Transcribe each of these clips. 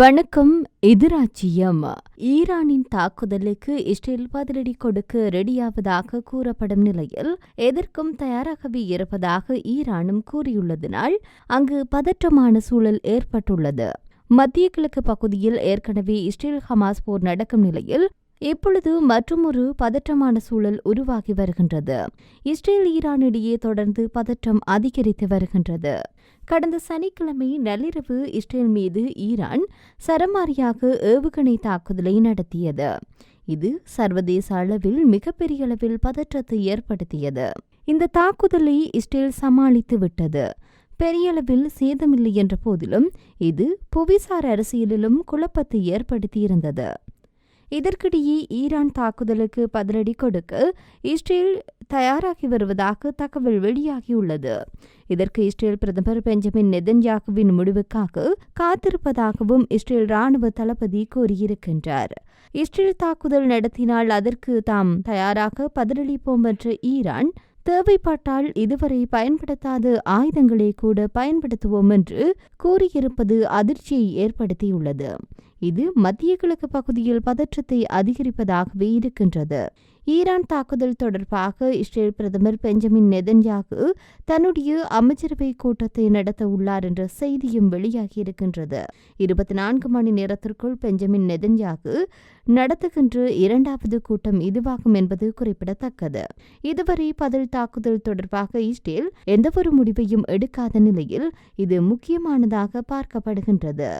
வணக்கம் எதிராச்சியம் ஈரானின் தாக்குதலுக்கு இஸ்ரேல் பதிலடி கொடுக்க ரெடியாவதாக கூறப்படும் நிலையில் எதற்கும் தயாராகவே இருப்பதாக ஈரானும் கூறியுள்ளதனால் அங்கு பதற்றமான சூழல் ஏற்பட்டுள்ளது. மத்திய கிழக்கு பகுதியில் ஏற்கனவே இஸ்ரேல் ஹமாஸ் போர் நடக்கும் நிலையில் இப்பொழுது மற்றுமொரு பதற்றமான சூழல் உருவாகி வருகின்றது. இஸ்ரேல் ஈரான் இடையே தொடர்ந்து பதற்றம் அதிகரித்து வருகின்றது. கடந்த சனிக்கிழமை நள்ளிரவு இஸ்ரேல் மீது ஈரான் சரமாரியாக ஏவுகணை தாக்குதலை நடத்தியது. இது சர்வதேச அளவில் மிகப்பெரிய அளவில் பதற்றத்தை ஏற்படுத்தியது. இந்த தாக்குதலை இஸ்ரேல் சமாளித்து விட்டது. பெரிய அளவில் சேதமில்லை என்ற போதிலும் இது புவிசார் அரசியலிலும் குழப்பத்தை ஏற்படுத்தியிருந்தது. இதற்கிடையே ஈரான் தாக்குதலுக்கு பதிலடி கொடுக்க இஸ்ரேல் தயாராகி வருவதாக தகவல் வெளியாகியுள்ளது. இதற்கு இஸ்ரேல் பிரதமர் பெஞ்சமின் நெதன்யாகுவின் முடிவுக்காக காத்திருப்பதாகவும் இஸ்ரேல் ராணுவ தளபதி கூறியிருக்கின்றார். இஸ்ரேல் தாக்குதல் நடத்தினால் அதற்கு தாம் தயாராக பதிலளிப்போம் என்ற ஈரான் தேவைப்பட்டால் இதுவரை பயன்படுத்தாத ஆயுதங்களை கூட பயன்படுத்துவோம் என்று கூறியிருப்பது அதிர்ச்சியை ஏற்படுத்தியுள்ளது. இது மத்திய கிழக்கு பகுதியில் பதற்றத்தை அதிகரிப்பதாகவே இருக்கின்றது. ஈரான் தாக்குதல் தொடர்பாக இஸ்ரேல் பிரதமர் பெஞ்சமின் நெதன்யாகு தன்னுடைய அமைச்சரவை கூட்டத்தை நடத்த உள்ளார் என்ற செய்தியும் வெளியாகியிருக்கின்றது இருபத்தி நான்கு மணி நேரத்திற்குள் பெஞ்சமின் நெதன்யாகு நடத்துகின்ற இரண்டாவது கூட்டம் இதுவாகும் என்பது குறிப்பிடத்தக்கது. இதுவரை பதில் தாக்குதல் தொடர்பாக இஸ்ரேல் எந்தவொரு முடிவையும் எடுக்காத நிலையில் இது முக்கியமானதாக பார்க்கப்படுகின்றது.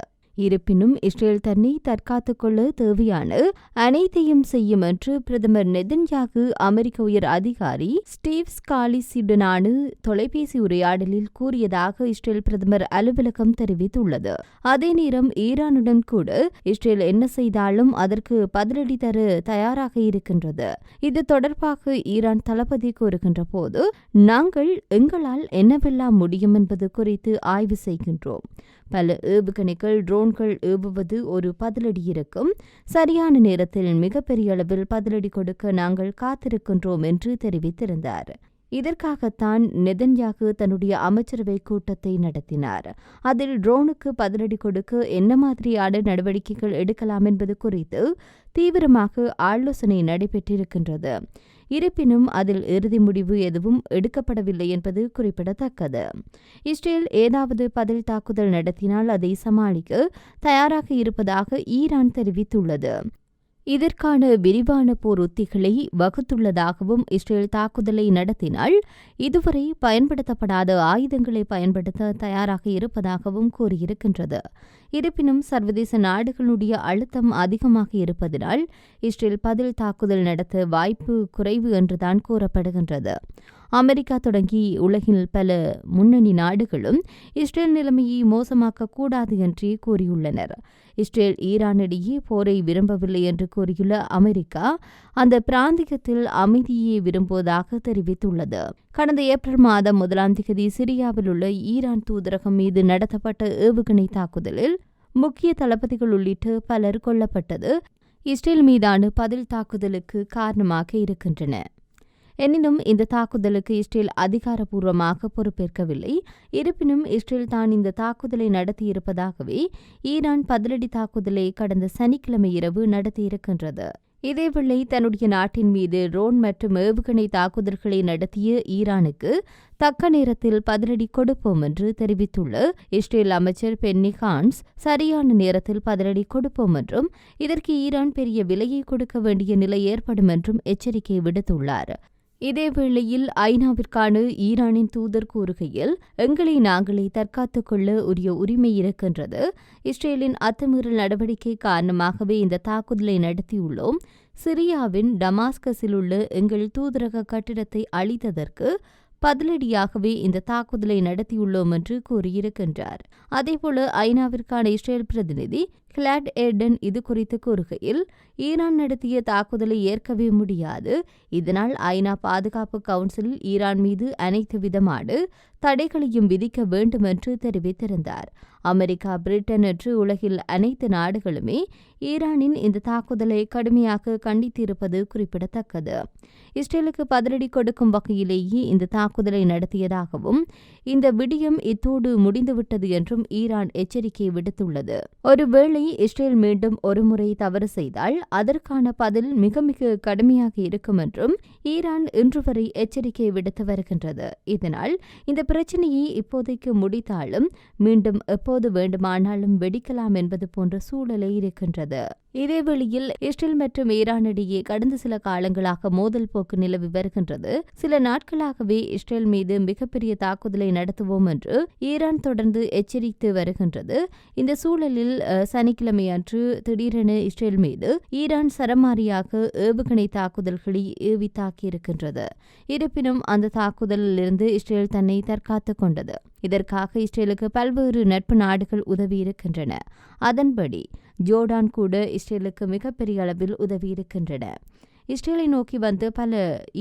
இருப்பினும் இஸ்ரேல் தன்னை தற்காத்துக் கொள்ள தேவையான அனைத்தையும் செய்யும் என்று பிரதமர் நெதன்யாகு அமெரிக்க உயர் அதிகாரி ஸ்டீவ் ஸ்காலிஸுடனான தொலைபேசி உரையாடலில் கூறியதாக இஸ்ரேல் பிரதமர் அலுவலகம் தெரிவித்துள்ளது. அதே நேரம் ஈரானுடன் கூட இஸ்ரேல் என்ன செய்தாலும் அதற்கு பதிலடி தர தயாராக இருக்கின்றது. இது தொடர்பாக ஈரான் தளபதி கூறுகின்ற போது நாங்கள் எங்களால் என்னவெல்லாம் முடியும் என்பது குறித்து ஆய்வு செய்கின்றோம். பல ஏவுகணைகள் ட்ரோன்கள் ஏவுவது ஒரு பதிலடி இருக்கும். சரியான நேரத்தில் மிகப்பெரிய அளவில் பதிலடி கொடுக்க நாங்கள் காத்திருக்கின்றோம் என்று தெரிவித்திருந்தார். இதற்காகத்தான் நெதன்யாகு தன்னுடைய அமைச்சரவை கூட்டத்தை நடத்தினார். அதில் ட்ரோனுக்கு பதிலடி கொடுக்க என்ன மாதிரியான நடவடிக்கைகள் எடுக்கலாம் என்பது குறித்து தீவிரமாக ஆலோசனை நடைபெற்றிருக்கின்றது. இருப்பினும் அதில் இறுதி முடிவு எதுவும் எடுக்கப்படவில்லை என்பது குறிப்பிடத்தக்கது. இஸ்ரேல் ஏதாவது பதில் தாக்குதல் நடத்தினால் அதை சமாளிக்க தயாராக இருப்பதாக ஈரான் தெரிவித்துள்ளது. இதற்கான விரிவான போர் உத்திகளை வகுத்துள்ளதாகவும் இஸ்ரேல் தாக்குதலை நடத்தினால் இதுவரை பயன்படுத்தப்படாத ஆயுதங்களை பயன்படுத்த தயாராக இருப்பதாகவும் கூறியிருக்கின்றது. இருப்பினும் சர்வதேச நாடுகளுடைய அழுத்தம் அதிகமாக இருப்பதனால் இஸ்ரேல் பதில் தாக்குதல் நடத்த வாய்ப்பு குறைவு என்றுதான் கூறப்படுகின்றது. அமெரிக்கா தொடங்கி உலகில் பல முன்னணி நாடுகளும் இஸ்ரேல் நிலைமையை மோசமாக்க கூடாது என்றே கூறியுள்ளனர். இஸ்ரேல் ஈரானிடையே போரை விரும்பவில்லை என்று கூறியுள்ள அமெரிக்கா அந்த பிராந்தியத்தில் அமைதியை விரும்புவதாக தெரிவித்துள்ளது. கடந்த ஏப்ரல் மாதம் முதலாம் தேதி சிரியாவில் உள்ள ஈரான் தூதரகம் மீது நடத்தப்பட்ட ஏவுகணை தாக்குதலில் முக்கிய தளபதிகள் உள்ளிட்ட பலர் கொல்லப்பட்டது. இஸ்ரேல் மீதான பதில் தாக்குதலுக்கு காரணமாக இருக்கின்றன. எனினும் இந்த தாக்குதலுக்கு இஸ்ரேல் அதிகாரப்பூர்வமாக பொறுப்பேற்கவில்லை. இருப்பினும் இஸ்ரேல் தான் இந்த தாக்குதலை நடத்தியிருப்பதாகவே ஈரான் பதிலடி தாக்குதலை கடந்த சனிக்கிழமை இரவு நடத்தியிருக்கின்றது. இதேவேளை தன்னுடைய நாட்டின் மீது ரோன் மற்றும் ஏவுகணை தாக்குதல்களை நடத்திய ஈரானுக்கு தக்க நேரத்தில் பதிலடி கொடுப்போம் என்று தெரிவித்துள்ள இஸ்ரேல் அமைச்சர் பென்னி ஹான்ஸ் சரியான நேரத்தில் பதிலடி கொடுப்போம் என்றும் இதற்கு ஈரான் பெரிய விலையை கொடுக்க வேண்டிய நிலை ஏற்படும் என்றும் எச்சரிக்கை விடுத்துள்ளார். இதேவேளையில் ஐநாவிற்கான ஈரானின் தூதர் கூறுகையில் எங்களை நாங்களே தற்காத்துக் கொள்ள உரிய உரிமை இருக்கின்றது. இஸ்ரேலின் அத்துமீறல் நடவடிக்கை காரணமாகவே இந்த தாக்குதலை நடத்தியுள்ளோம். சிரியாவின் டமாஸ்கஸில் உள்ள எங்கள் தூதரக கட்டிடத்தை அழித்ததற்கு பதிலடியாகவே இந்த தாக்குதலை நடத்தியுள்ளோம் என்று கூறியிருக்கின்றார். அதேபோல ஐநாவிற்கான இஸ்ரேல் பிரதிநிதி கிளாட் ஏர்டன் இது குறித்து கூறுகையில் ஈரான் நடத்திய தாக்குதலை ஏற்கவே முடியாது. இதனால் ஐநா பாதுகாப்பு கவுன்சிலில் ஈரான் மீது அனைத்து விதமான தடைகளையும் விதிக்க வேண்டும் என்று தெரிவித்திருந்தார். அமெரிக்கா பிரிட்டன் என்று உலகில் அனைத்து நாடுகளுமே ஈரானின் இந்த தாக்குதலை கடுமையாக கண்டித்திருப்பது குறிப்பிடத்தக்கது. இஸ்ரேலுக்கு பதிலடி கொடுக்கும் வகையிலேயே இந்த தாக்குதலை நடத்தியதாகவும் இந்த விடியம் இத்தோடு முடிந்துவிட்டது என்றும் ஈரான் எச்சரிக்கை விடுத்துள்ளது. ஒருவேளை இஸ்ரேல் மீண்டும் ஒருமுறை தவறு செய்தால் அதற்கான பதில் மிக மிக கடுமையாக இருக்கும் என்றும் ஈரான் இன்று வரை எச்சரிக்கை விடுத்து வருகின்றது. இதனால் இந்த பிரச்சனையை இப்போதைக்கு முடித்தாலும் மீண்டும் எப்போது வேண்டுமானாலும் வெடிக்கலாம் என்பது போன்ற சூழலே இருக்கின்றது. இதேவேளையில் இஸ்ரேல் மற்றும் ஈரான் இடையே கடந்த சில காலங்களாக மோதல் போக்கு நிலவி வருகின்றது. சில நாட்களாகவே இஸ்ரேல் மீது மிகப்பெரிய தாக்குதலை நடத்துவோம் என்று ஈரான் தொடர்ந்து எச்சரித்து வருகின்றது. இந்த சூழலில் சனிக்கிழமை அன்று திடீரென இஸ்ரேல் மீது ஈரான் சரமாரியாக ஏவுகணை தாக்குதல்களை ஏவி தாக்கியிருக்கின்றது இருப்பினும் அந்த தாக்குதலிலிருந்து இஸ்ரேல் தன்னை தற்காத்துக் கொண்டது. இதற்காக இஸ்ரேலுக்கு பல்வேறு நட்பு நாடுகள் உதவியிருக்கின்றன. அதன்படி ஜோர்டான் கூட இஸ்ரேலுக்கு மிகப்பெரிய அளவில் உதவியிருக்கின்றன இஸ்ரேலை நோக்கி வந்து பல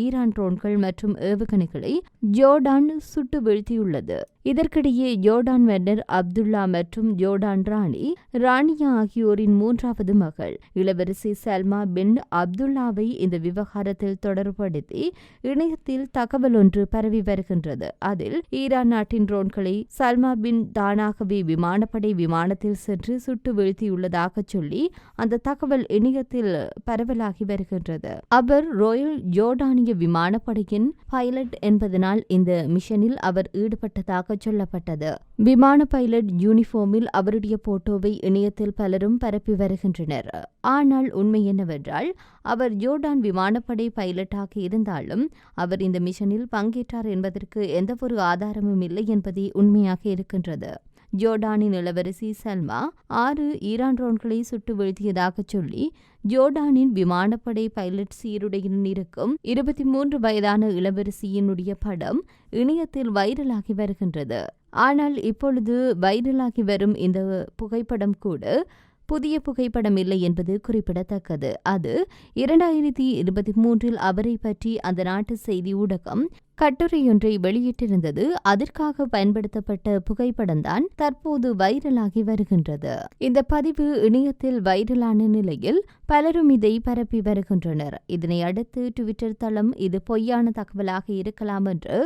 ஈரான் ட்ரோன்கள் மற்றும் ஏவுகணைகளை ஜோர்டான் சுட்டு வீழ்த்தியுள்ளது. இதற்கிடையே ஜோர்டான் மன்னர் அப்துல்லா மற்றும் ஜோர்டான் ராணி ராணியா ஆகியோரின் மூன்றாவது மகள் இளவரசி சல்மா பின் அப்துல்லாவை இந்த விவகாரத்தில் தொடர்படுத்தி இணையத்தில் தகவல் ஒன்று பரவி வருகின்றது. அதில் ஈரான் நாட்டின் ட்ரோன்களை சல்மா பின் தானாகவே விமானப்படை விமானத்தில் சென்று சுட்டு வீழ்த்தியுள்ளதாக சொல்லி அந்த தகவல் இணையத்தில் பரவலாகி வருகின்றது. அவர் ராயல் ஜோர்டானிய விமானப்படையின் பைலட் என்பதனால் இந்த மிஷனில் அவர் ஈடுபட்டதாக சொல்லப்பட்டது. விமான பைலட் யூனிஃபார்மில் அவருடைய போட்டோவை இணையத்தில் பலரும் பரப்பி வருகின்றனர். ஆனால் உண்மை என்னவென்றால் அவர் ஜோர்டான் விமானப்படை பைலட்டாக இருந்தாலும் அவர் இந்த மிஷனில் பங்கேற்றார் என்பதற்கு எந்தவொரு ஆதாரமும் இல்லை என்பதே உண்மையாக இருக்கின்றது. ஜோர்டானின் இளவரசி சல்மா ஆறு ஈரான் ட்ரோன்களை சுட்டு வீழ்த்தியதாக சொல்லி ஜோர்டானின் விமானப்படை பைலட் சீருடையுடன் இருக்கும் இருபத்தி மூன்று வயதான இளவரசியினுடைய படம் இணையத்தில் வைரலாகி வருகின்றது. ஆனால் இப்பொழுது வைரலாகி வரும் இந்த புகைப்படம் கூட புதிய புகைப்படம் இல்லை என்பது குறிப்பிடத்தக்கது. அது இரண்டாயிரத்தி இருபத்தி மூன்றில் அவரை பற்றி அந்த நாட்டு செய்தி ஊடகம் கட்டுரையொன்றை வெளியிட்டிருந்தது. அதற்காக பயன்படுத்தப்பட்ட புகைப்படம்தான் தற்போது வைரலாகி வருகின்றது. இந்த பதிவு இணையத்தில் வைரலான நிலையில் பலரும் இதை பரப்பி வருகின்றனர். இதனை அடுத்து டுவிட்டர் தளம் இது பொய்யான தகவலாக இருக்கலாம் என்று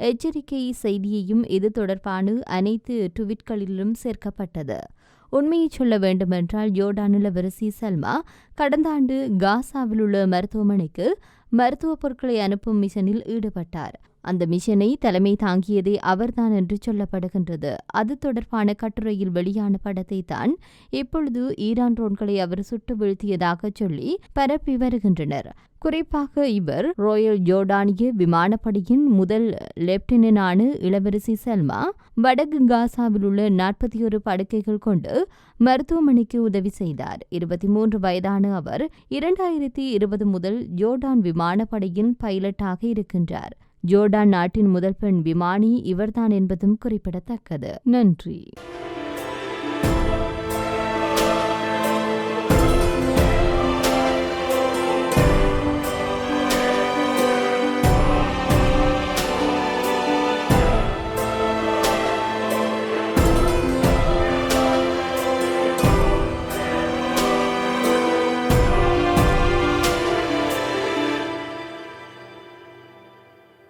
எச்சரிக்கை செய்தியையும் இது தொடர்பான அனைத்து டுவிட்களிலும் சேர்க்கப்பட்டது. உண்மையை சொல்ல வேண்டுமென்றால் ஜோர்டான் விரசி சல்மா கடந்த ஆண்டு காசாவில் உள்ள மருத்துவமனைக்கு மருத்துவ பொருட்களை அனுப்பும் மிஷனில் ஈடுபட்டார். அந்த மிஷனை தலைமை தாங்கியதே அவர்தான் என்று சொல்லப்படுகின்றது. அது தொடர்பான கட்டுரையில் வெளியான படத்தை தான் இப்பொழுது ஈரான் ட்ரோன்களை அவர் சுட்டு வீழ்த்தியதாக சொல்லி பரப்பி வருகின்றனர். குறிப்பாக இவர் ராயல் ஜோர்டானிய விமானப்படையின் முதல் லெப்டினன்டான இளவரசி சல்மா வடக்கு காசாவில் உள்ள நாற்பத்தி ஒரு படுக்கைகள் கொண்டு மருத்துவமனைக்கு உதவி செய்தார். இருபத்தி மூன்று வயதான அவர் இரண்டாயிரத்தி இருபது முதல் ஜோர்டான் விமானப்படையின் பைலட்டாக இருக்கின்றார். ஜோர்டான் நாட்டின் முதல் பெண் விமானி இவர்தான் என்பதும் குறிப்பிடத்தக்கது. நன்றி.